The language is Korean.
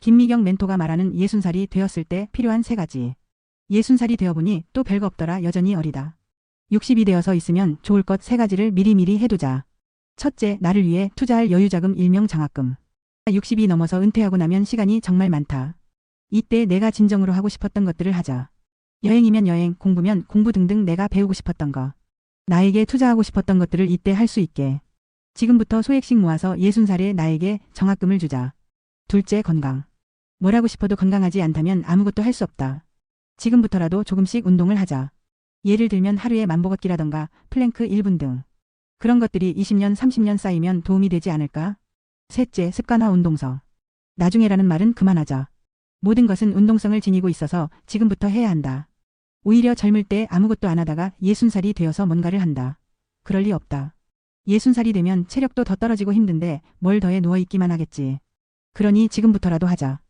김미경 멘토가 말하는 예순살이 되었을 때 필요한 세 가지. 예순살이 되어보니 또 별거 없더라 여전히 어리다. 60이 되어서 있으면 좋을 것 세 가지를 미리미리 해두자. 첫째, 나를 위해 투자할 여유자금 일명 장학금. 60이 넘어서 은퇴하고 나면 시간이 정말 많다. 이때 내가 진정으로 하고 싶었던 것들을 하자. 여행이면 여행, 공부면 공부 등등 내가 배우고 싶었던 거. 나에게 투자하고 싶었던 것들을 이때 할 수 있게. 지금부터 소액씩 모아서 예순살에 나에게 정학금을 주자. 둘째, 건강. 뭘 하고 싶어도 건강하지 않다면 아무것도 할 수 없다. 지금부터라도 조금씩 운동을 하자. 예를 들면 하루에 만보 걷기라던가 플랭크 1분 등. 그런 것들이 20년, 30년 쌓이면 도움이 되지 않을까? 셋째, 습관화 운동성. 나중에라는 말은 그만하자. 모든 것은 운동성을 지니고 있어서 지금부터 해야 한다. 오히려 젊을 때 아무것도 안 하다가 예순살이 되어서 뭔가를 한다. 그럴 리 없다. 예순살이 되면 체력도 더 떨어지고 힘든데 뭘 더해 누워있기만 하겠지. 그러니 지금부터라도 하자.